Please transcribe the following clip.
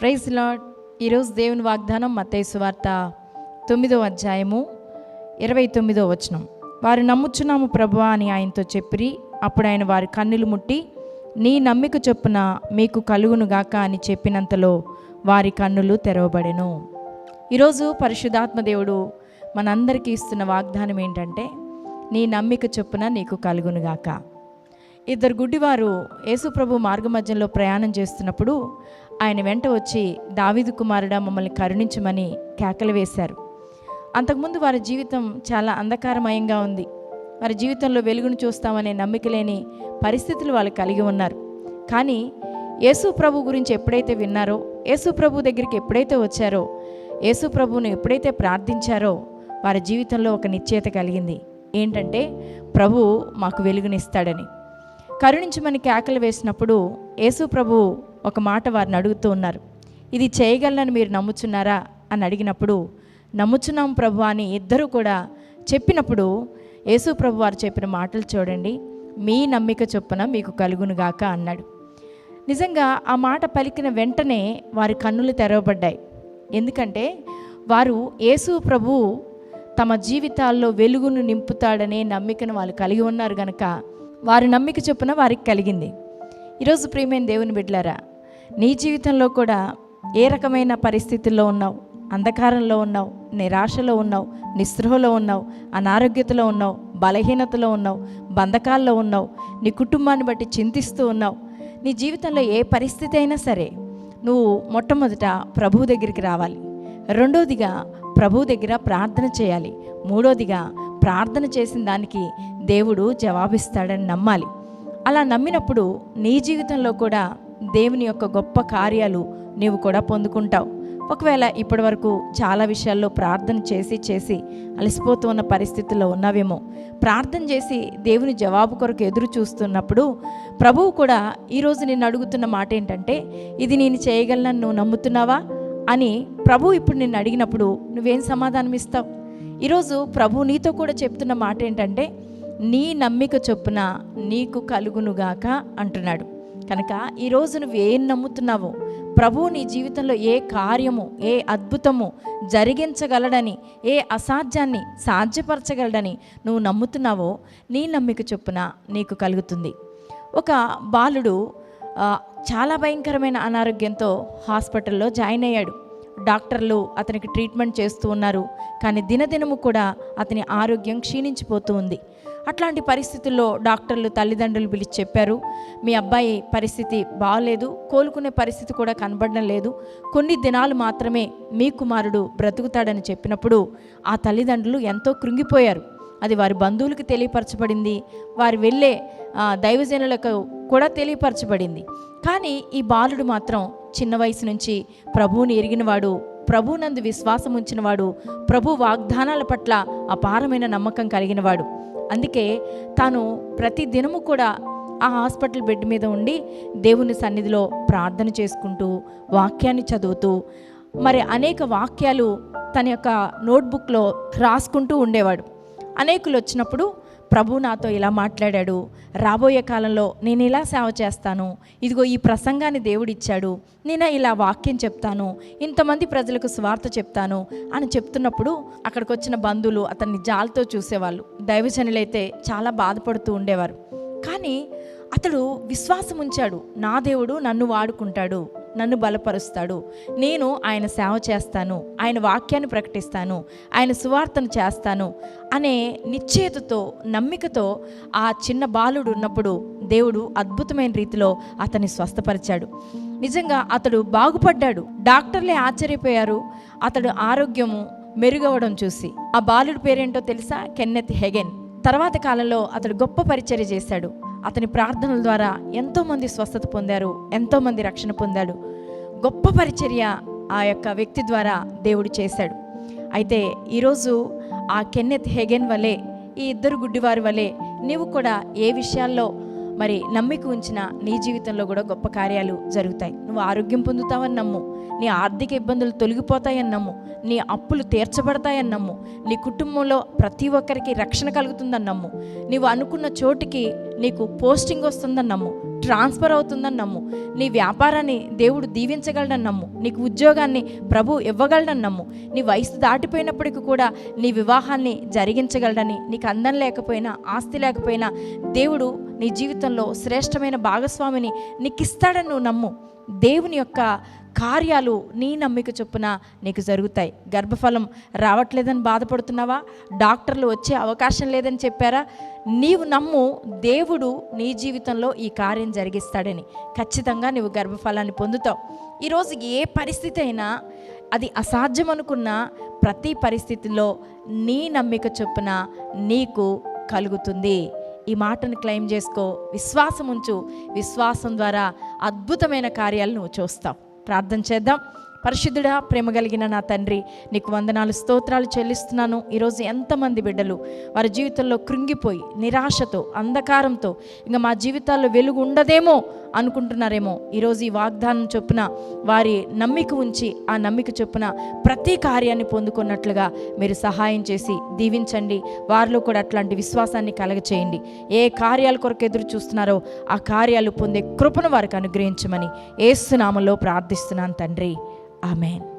Praise lord ఈరోజు దేవుని వాగ్దానం మతేసు వార్త తొమ్మిదో అధ్యాయము ఇరవై తొమ్మిదో వచనం. వారు నమ్ముచున్నాము ప్రభువా అని ఆయనతో చెప్పిరి. అప్పుడు ఆయన వారి కన్నులు ముట్టి నీ నమ్మిక చొప్పున మీకు కలుగునుగాక అని చెప్పినంతలో వారి కన్నులు తెరవబడెను. ఈరోజు పరిశుద్ధాత్మ దేవుడు మనందరికీ ఇస్తున్న వాగ్దానం ఏంటంటే నీ నమ్మిక చొప్పున నీకు కలుగునుగాక ఇద్దరు గుడ్డివారు యేసుప్రభు మార్గమధ్యంలో ప్రయాణం చేస్తున్నప్పుడు ఆయన వెంట వచ్చి దావీదు కుమారుడా మమ్మల్ని కరుణించమని కేకలు వేశారు. అంతకుముందు వారి జీవితం చాలా అంధకారమయంగా ఉంది. వారి జీవితంలో వెలుగును చూస్తామనే నమ్మిక లేని పరిస్థితులు వాళ్ళు కలిగి ఉన్నారు. కానీ యేసు ప్రభు గురించి ఎప్పుడైతే విన్నారో యేసు ప్రభు దగ్గరికి ఎప్పుడైతే వచ్చారో యేసు ప్రభువును ఎప్పుడైతే ప్రార్థించారో వారి జీవితంలో ఒక నిశ్చయత కలిగింది. ఏంటంటే ప్రభు మాకు వెలుగునిస్తాడని. కరుణించమని కేకలు వేసినప్పుడు యేసు ప్రభు ఒక మాట వారిని అడుగుతూ ఉన్నారు. ఇది చేయగలనని మీరు నమ్ముచున్నారా? అని అడిగినప్పుడు నమ్ముచున్నాం ప్రభు అని ఇద్దరు కూడా చెప్పినప్పుడు యేసు ప్రభు వారు చెప్పిన మాటలు చూడండి. మీ నమ్మిక చొప్పున మీకు కలుగునుగాక అన్నాడు. నిజంగా ఆ మాట పలికిన వెంటనే వారి కన్నులు తెరవబడ్డాయి. ఎందుకంటే వారు యేసు ప్రభు తమ జీవితాల్లో వెలుగును నింపుతాడనే నమ్మికను వాళ్ళు కలిగి ఉన్నారు గనక వారి నమ్మిక చొప్పున వారికి కలిగింది. ఈరోజు ప్రియమైన దేవుని బిడ్డలారా నీ జీవితంలో కూడా ఏ రకమైన పరిస్థితుల్లో ఉన్నావు? అంధకారంలో ఉన్నావు నిరాశలో ఉన్నావు నిస్పృహలో ఉన్నావు అనారోగ్యతలో ఉన్నావు బలహీనతలో ఉన్నావు బంధకాల్లో ఉన్నావు నీ కుటుంబాన్ని బట్టి చింతిస్తూ ఉన్నావు. నీ జీవితంలో ఏ పరిస్థితి అయినా సరే నువ్వు మొట్టమొదట ప్రభువు దగ్గరికి రావాలి. రెండోదిగా ప్రభు దగ్గర ప్రార్థన చేయాలి. మూడోదిగా ప్రార్థన చేసిన దానికి దేవుడు జవాబిస్తాడని నమ్మాలి. అలా నమ్మినప్పుడు నీ జీవితంలో కూడా దేవుని యొక్క గొప్ప కార్యాలు నీవు కూడా పొందుకుంటావు. ఒకవేళ ఇప్పటి వరకు చాలా విషయాల్లో ప్రార్థన చేసి చేసి అలసిపోతూ ఉన్న పరిస్థితుల్లో ఉన్నావేమో ప్రార్థన చేసి దేవుని జవాబు కొరకు ఎదురు చూస్తున్నప్పుడు ప్రభువు కూడా ఈరోజు నేను అడుగుతున్న మాట ఏంటంటే ఇది నేను చేయగలనని నువ్వు నమ్ముతున్నావా అని ప్రభు ఇప్పుడు నిన్ను అడిగినప్పుడు నువ్వేం సమాధానం ఇస్తావు? ఈరోజు ప్రభు నీతో కూడా చెప్తున్న మాట ఏంటంటే నీ నమ్మిక చొప్పున నీకు కలుగునుగాక అంటున్నాడు. కనుక ఈరోజు నువ్వు ఏం నమ్ముతున్నావో ప్రభువు నీ జీవితంలో ఏ కార్యము ఏ అద్భుతము జరిగించగలడని ఏ అసాధ్యాన్ని సాధ్యపరచగలడని నువ్వు నమ్ముతున్నావో నీ నమ్మిక చొప్పున నీకు కలుగుతుంది. ఒక బాలుడు చాలా భయంకరమైన అనారోగ్యంతో హాస్పిటల్లో జాయిన్ అయ్యాడు. డాక్టర్లు అతనికి ట్రీట్మెంట్ చేస్తూ ఉన్నారు కానీ దినదినము కూడా అతని ఆరోగ్యం క్షీణించిపోతూ ఉంది. అట్లాంటి పరిస్థితుల్లో డాక్టర్లు తల్లిదండ్రులు పిలిచి చెప్పారు మీ అబ్బాయి పరిస్థితి బాగలేదు కోలుకునే పరిస్థితి కూడా కనబడడం లేదు. కొన్ని దినాలు మాత్రమే మీ కుమారుడు బ్రతుకుతాడని చెప్పినప్పుడు ఆ తల్లిదండ్రులు ఎంతో కృంగిపోయారు. అది వారి బంధువులకు తెలియపరచబడింది వారు వెళ్ళే దైవజనులకు కూడా తెలియపరచబడింది. కానీ ఈ బాలుడు మాత్రం చిన్న వయసు నుంచి ప్రభువుని ఎరిగినవాడు ప్రభునందు విశ్వాసం ఉంచినవాడు ప్రభు వాగ్దానాల పట్ల అపారమైన నమ్మకం కలిగినవాడు. అందుకే తాను ప్రతి దినము కూడా ఆ హాస్పిటల్ బెడ్ మీద ఉండి దేవుని సన్నిధిలో ప్రార్థన చేసుకుంటూ వాక్యాన్ని చదువుతూ మరి అనేక వాక్యాలు తన యొక్క నోట్బుక్లో రాసుకుంటూ ఉండేవాడు. అనేకులు వచ్చినప్పుడు ప్రభు నాతో ఇలా మాట్లాడాడు. రాబోయే కాలంలో నేను ఇలా సేవ చేస్తాను. ఇదిగో ఈ ప్రసంగాన్ని దేవుడిచ్చాడు. నేను ఇలా వాక్యం చెప్తాను. ఇంతమంది ప్రజలకు స్వార్థ చెప్తాను అని చెప్తున్నప్పుడు అక్కడికి వచ్చిన బంధువులు అతన్ని జాలతో చూసేవాళ్ళు. దైవజనులైతే చాలా బాధపడుతూ ఉండేవారు. కానీ అతడు విశ్వాసం ఉంచాడు నా దేవుడు నన్ను వాడుకుంటాడు. నన్ను బలపరుస్తాడు. నేను ఆయన సేవ చేస్తాను. ఆయన వాక్యాన్ని ప్రకటిస్తాను. ఆయన సువార్తను చేస్తాను అనే నిశ్చేతతో నమ్మికతో ఆ చిన్న బాలుడు ఉన్నప్పుడు దేవుడు అద్భుతమైన రీతిలో అతన్ని స్వస్థపరిచాడు. నిజంగా అతడు బాగుపడ్డాడు. డాక్టర్లే ఆశ్చర్యపోయారు. అతడు ఆరోగ్యము మెరుగవడం చూసి. ఆ బాలుడి పేరేంటో తెలుసా? Kenneth Hagen. తర్వాత కాలంలో అతడు గొప్ప పరిచర్య చేశాడు. అతని ప్రార్థనల ద్వారా ఎంతోమంది స్వస్థత పొందారు ఎంతోమంది రక్షణ పొందాడు. గొప్ప పరిచర్య ఆ యొక్క వ్యక్తి ద్వారా దేవుడు చేశాడు. అయితే ఈరోజు ఆ కెన్నెత్ హెగెన్ వలె ఈ ఇద్దరు గుడ్డివారి వలె నీవు కూడా ఏ విషయాల్లో మరి నమ్మిక ఉంచిన నీ జీవితంలో కూడా గొప్ప కార్యాలు జరుగుతాయి. నువ్వు ఆరోగ్యం పొందుతావని నమ్ము. నీ ఆర్థిక ఇబ్బందులు తొలగిపోతాయని నమ్ము. నీ అప్పులు తీర్చబడతాయని నమ్ము. నీ కుటుంబంలో ప్రతి ఒక్కరికి రక్షణ కలుగుతుందని నమ్ము. నీవు అనుకున్న చోటికి నీకు పోస్టింగ్ వస్తుందని నమ్ము. ట్రాన్స్ఫర్ అవుతుందని నమ్ము. నీ వ్యాపారాన్ని దేవుడు దీవించగలడని నమ్ము. నీకు ఉద్యోగాన్ని ప్రభు ఇవ్వగలడని నమ్ము. నీ వయసు దాటిపోయినప్పటికీ కూడా నీ వివాహాన్ని జరిగించగలడని నీకు అందం లేకపోయినా ఆస్తి లేకపోయినా దేవుడు నీ జీవితంలో శ్రేష్టమైన భాగస్వామిని నీకు ఇస్తాడని నువ్వు నమ్ము. దేవుని యొక్క కార్యాలు నీ నమ్మిక చొప్పున నీకు జరుగుతాయి. గర్భఫలం రావట్లేదని బాధపడుతున్నావా? డాక్టర్లు వచ్చే అవకాశం లేదని చెప్పారా? నీవు నమ్ము దేవుడు నీ జీవితంలో ఈ కార్యం జరిగిస్తాడని. ఖచ్చితంగా నువ్వు గర్భఫలాన్ని పొందుతావు. ఈరోజు ఏ పరిస్థితి అయినా అది అసాధ్యం అనుకున్న ప్రతి పరిస్థితిలో నీ నమ్మిక చొప్పున నీకు కలుగుతుంది. ఈ మాటను క్లెయిమ్ చేసుకో. విశ్వాసం ఉంచు విశ్వాసం ద్వారా అద్భుతమైన కార్యాలు నువ్వు చూస్తావు. ప్రార్థన చేద్దాం. పరిశుద్ధుడా ప్రేమ కలిగిన నా తండ్రి నీకు వందనాలు స్తోత్రాలు చెల్లిస్తున్నాను. ఈరోజు ఎంతమంది బిడ్డలు వారి జీవితంలో కృంగిపోయి నిరాశతో అంధకారంతో ఇంకా మా జీవితాల్లో వెలుగు ఉండదేమో అనుకుంటున్నారేమో. ఈరోజు ఈ వాగ్దానం చొప్పున వారి నమ్మిక ఉంచి ఆ నమ్మిక చొప్పున ప్రతి కార్యాన్ని పొందుకున్నట్లుగా మీరు సహాయం చేసి దీవించండి. వారిలో కూడా అట్లాంటి విశ్వాసాన్ని కలగచేయండి. ఏ కార్యాల కొరకు ఎదురు చూస్తున్నారో ఆ కార్యాలు పొందే కృపను వారికి అనుగ్రహించమని ఏసునామలో ప్రార్థిస్తున్నాను తండ్రి. Amen.